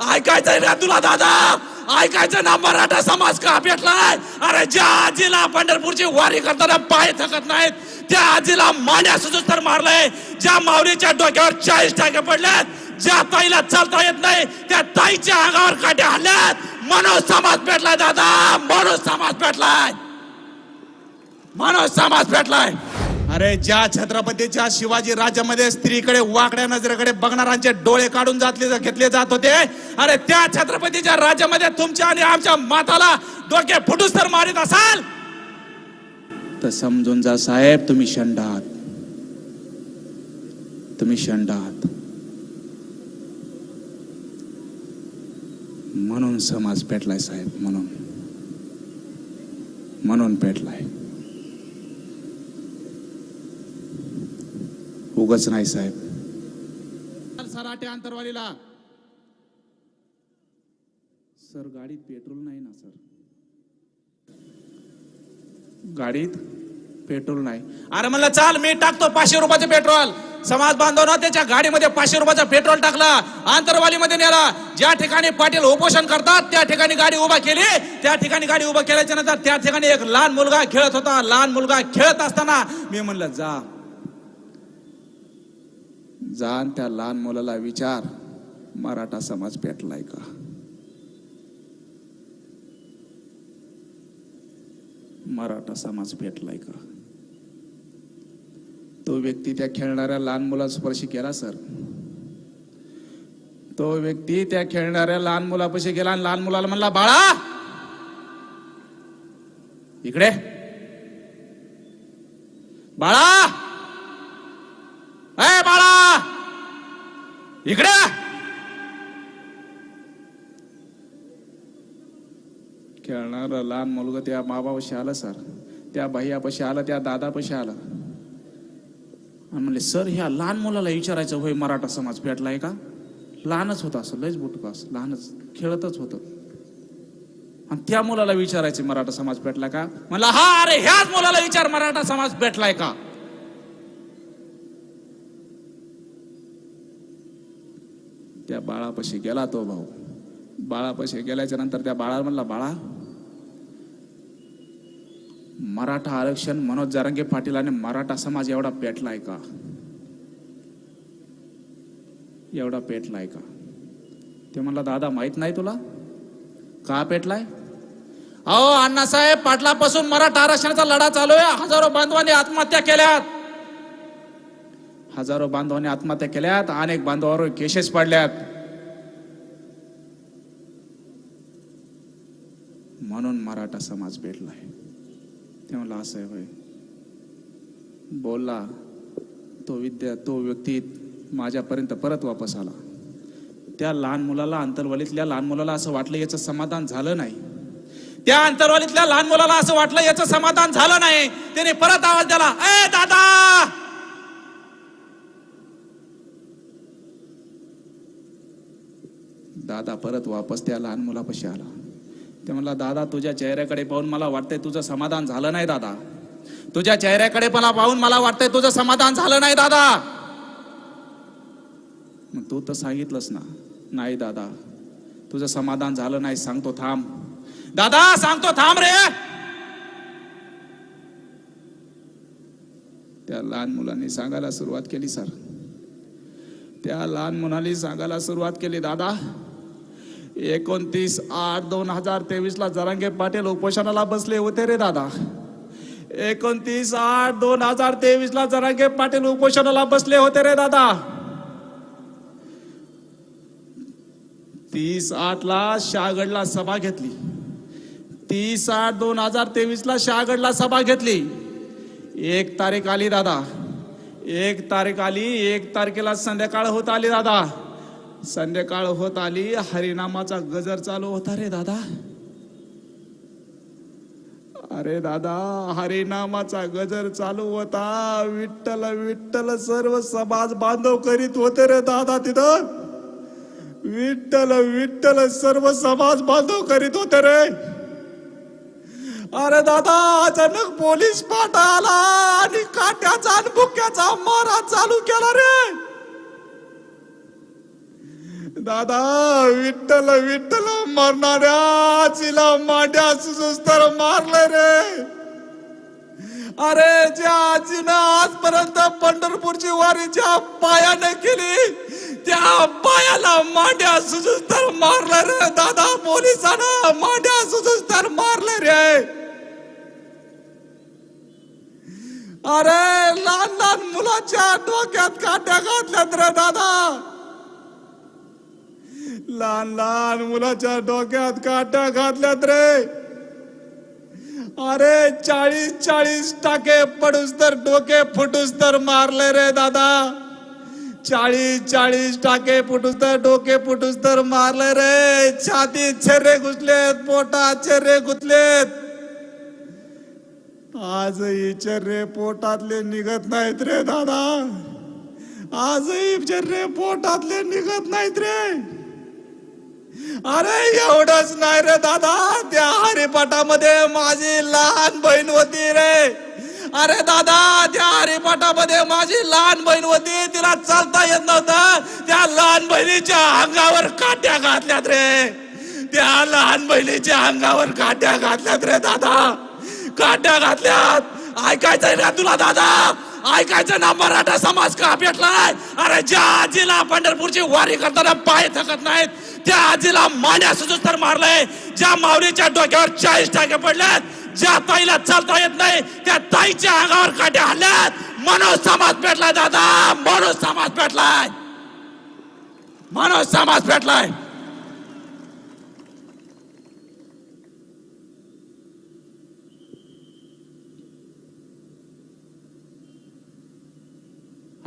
ऐकायचंय ना तुला दादा. ऐकायचं ना मराठा समाज का भेटलाय? अरे ज्या आजीला पंढरपूरची वारी करताना पाय थकत नाहीत त्या आजीला माड्या सुजूच तर मारलंय. ज्या माऊलीच्या डोक्यावर चाळीस टाके पडल्यात ज्या ताईला चालता येत नाही त्या ताईच्या अंगावर काट्या हल्ल्यात मनोज समाज भेटलाय दादा मनोज समाज भेटलाय. मनोज समाज भेटलाय. अरे ज्या छत्रपतीच्या शिवाजी राज्यामध्ये स्त्रीकडे वाकड्या नजरेकडे बघणाऱ्यांचे डोळे काढून जातले घेतले जात होते अरे त्या छत्रपतीच्या राज्यामध्ये तुमच्या आणि आमच्या माताला डोके फुटूस तर मारित असाल? तर समजून जा साहेब तुम्ही शंड आहात. तुम्ही शंड आहात. म्हणून समाज पेटलाय साहेब म्हणून. म्हणून पेटलाय. उगच नाही साहेब. सराटे अंतरवालीला सर गाडीत पेट्रोल नाही ना सर? गाडीत पेट्रोल नाही. अरे म्हणलं चाल मी टाकतो पाचशे रुपयाचं पेट्रोल. समाज बांधवनं त्याच्या गाडीमध्ये पाचशे रुपयाचं पेट्रोल टाकला. आंतरवालीमध्ये नेला. ज्या ठिकाणी पाटील उपोषण करतात त्या ठिकाणी गाडी उभा केली. त्या ठिकाणी गाडी उभा केल्याच्यानंतर त्या ठिकाणी एक लहान मुलगा खेळत होता. लहान मुलगा खेळत असताना मी म्हणलं जा. जाण त्या लहान मुलाला विचार मराठा समाज पेटलाय का? मराठा समाज पेटलाय का? तो व्यक्ती त्या खेळणाऱ्या लहान मुला स्पर्शी केला सर? तो व्यक्ती त्या खेळणाऱ्या लहान मुलापाशी गेला आणि लहान मुलाला म्हणला बाळा! इकडे. बाळा ए बाळा इकडे खेळणार लहान मुलगा त्या माबापाशी आलं सर. त्या भैयापाशी आलं त्या दादापाशी आलं. आणि म्हणले सर ह्या लहान मुलाला विचारायचं होय मराठा समाज पेटलाय का? लहानच होता असं लयच बुटका असं लहानच खेळतच होतं. आणि त्या मुलाला विचारायचं मराठा समाज पेटला का? म्हणला हा अरे ह्याच मुलाला विचार मराठा समाज पेटलाय का? त्या बाळापाशी गेला तो भाऊ. बाळापाशी गेल्याच्यानंतर त्या बाळाला म्हणला बाळा मराठा आरक्षण मनोज जारंगे पाटील आणि मराठा समाज एवढा पेटलाय का? एवढा पेटलाय का? ते म्हणला दादा माहीत नाही तुला? का पेटलाय? अहो अण्णासाहेब पाटलापासून मराठा आरक्षणाचा लढा चालू आहे. हजारो बांधवांनी आत्महत्या केल्यात. हजारो बांधवांनी आत्महत्या केल्यात अनेक बांधवावर केसेस पडल्यात. म्हणून मराठा समाज भेटलाय ते म्हणलं असं आहे होय. बोलला तो विद्या तो व्यक्ती माझ्यापर्यंत परत वापस आला. त्या लहान मुलाला अंतरवालीतल्या लहान मुलाला असं वाटलं याचं समाधान झालं नाही. त्या अंतरवालीतल्या लहान मुलाला असं वाटलं याचं समाधान झालं नाही. त्याने परत आवाज दिला ए दादा! दादा परत वापस त्या लहान मुलापाशी आला. ते म्हणला दादा तुझ्या चेहऱ्याकडे पाहून मला वाटतंय तुझं समाधान झालं नाही दादा. तुझ्या चेहऱ्याकडे मला पाहून मला वाटतंय तुझं समाधान झालं नाही दादा. मग तू तर सांगितलंस ना. नाही दादा. तुझं समाधान झालं नाही सांगतो थांब. दादा सांगतो थांब रे. त्या लहान मुलांनी सांगायला सुरुवात केली सर. त्या लहान मुलांनी सांगायला सुरुवात केली दादा. एकोणतीस आठ दोन हजार तेवीसला जरांगे पाटील उपोषणाला बसले होते रे दादा. एकोणतीस आठ दोन हजार तेवीसला जरांगे पाटील उपोषणाला बसले होते रे दादा. तीस आठला शहागडला सभा घेतली. तीस आठ दोन हजार तेवीसला शहागडला सभा घेतली. एक तारीख आली दादा. एक तारीख आली एक तारखेला संध्याकाळ होत आली दादा. संध्याकाळ होत आली हरिनामाचा गजर चालू होता रे दादा. अरे दादा हरिनामाचा गजर चालू होता. विठ्ठल विठ्ठल सर्व समाज बांधव करीत होते रे दादा तिथं. विठ्ठल विठ्ठल सर्व समाज बांधव करीत होते रे. अरे दादा अचानक पोलीस पाठा आला आणि काट्याचा आणि भुक्याचा मारा चालू केला रे. दादा विठ्ठल विठ्ठल मरणाऱ्या तिला मांड्या सुसूस मारलं रे. अरे ज्या आजीनं आजपर्यंत पंढरपूरची वारी ज्या पायाने केली त्या पायाला मांड्या सुजुस्तर मारलं रे दादा. पोलिसांना मांड्या सुजुस्तर मारलं रे. अरे लहान लहान मुलाच्या डोक्यात काट्या घातल्यात रे दादा. लहान लहान मुलाच्या डोक्यात काट्या घातल्यात रे. अरे चाळीस चाळीस टाके पडूस तर डोके फुटूस तर मारले रे दादा. चाळीस चाळीस टाके फुटूस तर डोके फुटूस तर मारले रे. छातीत छेरे घुसलेत पोटात छेरे घुसलेत आजही चर्रे पोटातले निघत नाहीत रे दादा. आजही चर्रे पोटातले निघत नाहीत रे. अरे एवढंच नाही रे दादा. त्या हरिपाठामध्ये माझी लहान बहीण होती रे. अरे दादा त्या हरिपाठामध्ये माझी लहान बहीण होती. तिला चालता येत नव्हतं. त्या लहान बहिणीच्या अंगावर काट्या घातल्यात रे. त्या लहान बहिणीच्या अंगावर काट्या घातल्यात रे दादा. काट्या घातल्यात. ऐकायचंय ना तुला दादा? ऐकायचं ना मराठा समाज का भेटलाय? अरे ज्या आजीला पंढरपूरची वारी करताना पाय थकत नाहीत त्या आजीला मान्या सुजूस तर मारलंय. ज्या माऊलीच्या डोक्यावर चाळीस टाके पडल्यात ज्या ताईला चालता येत नाही त्या ताईच्या अंगावर काट्या हल्ल्यात मनोज समाज भेटलाय दादा मनोज समाज भेटलाय. मनोज समाज भेटलाय.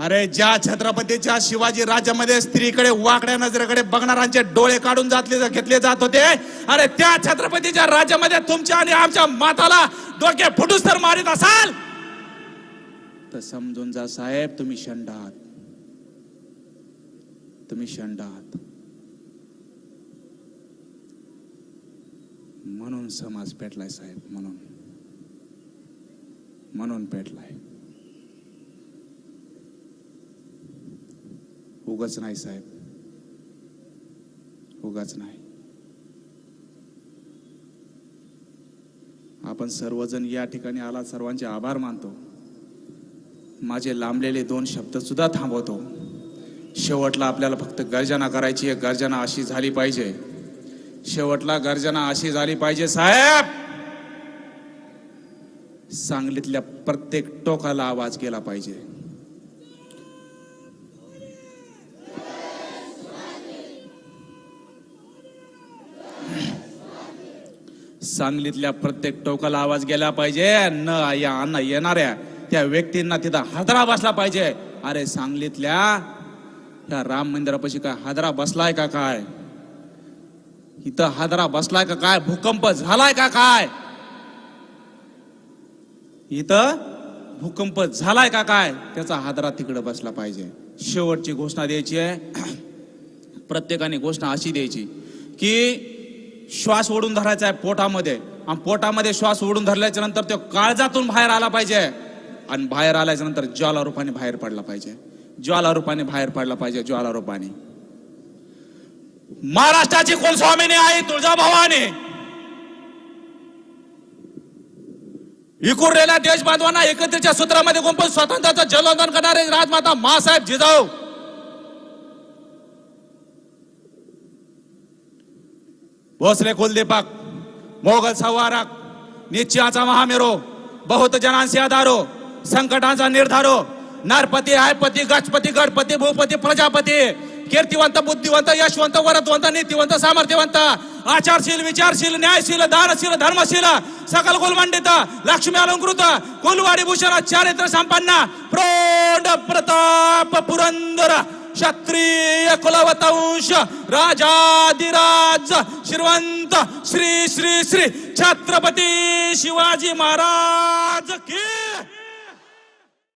अरे ज्या छत्रपतीच्या शिवाजी राज्यामध्ये स्त्रीकडे वाकड्या नजरेकडे बघणाऱ्यांचे डोळे काढून जातले घेतले जात होते अरे त्या छत्रपतीच्या राज्यामध्ये तुमच्या आणि आमच्या माताला डोके फुटूस तर मारित असाल. तर समजून जा साहेब तुम्ही शंड आहात. तुम्ही शंड आहात. म्हणून समाज पेटलाय साहेब म्हणून. म्हणून पेटलाय. उगाच नाही साहेब. उगाच नाही. आपण सर्वजण या ठिकाणी आला सर्वांचे आभार मानतो. माझे लांबलेले दोन शब्द सुद्धा थांबवतो. शेवटला आपल्याला फक्त गर्जना करायची आहे गर्जना अशी झाली पाहिजे. शेवटला गर्जना अशी झाली पाहिजे साहेब! सांगलीतल्या प्रत्येक टोकाला आवाज गेला पाहिजे. सांगलीतल्या प्रत्येक टोकाला आवाज गेला पाहिजे. न या अन्न येणाऱ्या त्या व्यक्तींना तिथं हादरा बसला पाहिजे. अरे सांगलीतल्या या राम मंदिरापाशी काय हादरा बसलाय का काय? इथं हादरा बसलाय का काय? भूकंप झालाय का काय? इथं भूकंप झालाय का काय? त्याचा हादरा तिकडे बसला पाहिजे. शेवटची घोषणा द्यायची आहे. प्रत्येकाने घोषणा अशी द्यायची की श्वास ओढून धरायचा आहे पोटामध्ये. आणि पोटामध्ये श्वास ओढून धरल्याच्या नंतर तो काळजातून बाहेर आला पाहिजे. आणि बाहेर आल्याच्यानंतर ज्वाला रूपाने बाहेर पडला पाहिजे. ज्वाला रूपाने बाहेर पडला पाहिजे ज्वाला रूपाने महाराष्ट्राची कुलस्वामिनी आई तुळजाभवानी. विखुरलेल्या देश बांधवांना एकत्रितच्या सूत्रामध्ये गुंपून स्वातंत्र्याचं जलवंदन करणारे राजमाता मासाहेब जिजाऊ. भोसले कुलदीपक मोगल सवारक निश्चयाचा महामेरो बहुत जनांशी आधारो संकटांचा निर्धारो नरपती आयपती गजपती गणपती भूपती प्रजापती कीर्तिवंत बुद्धिवंत यशवंत वरदवंत नीतिवंत सामर्थ्यवंत आचारशील विचारशील न्यायशील दानशील धर्मशील सकल कुलमंडित लक्ष्मी अलंकृत कुलवाडी भूषण चारित्र संपन्न प्रौढ प्रताप पुरंदर. क्षत्रिय कुलवतंश राजाधिराज श्रीवंत श्री श्री श्री छत्रपती शिवाजी महाराज की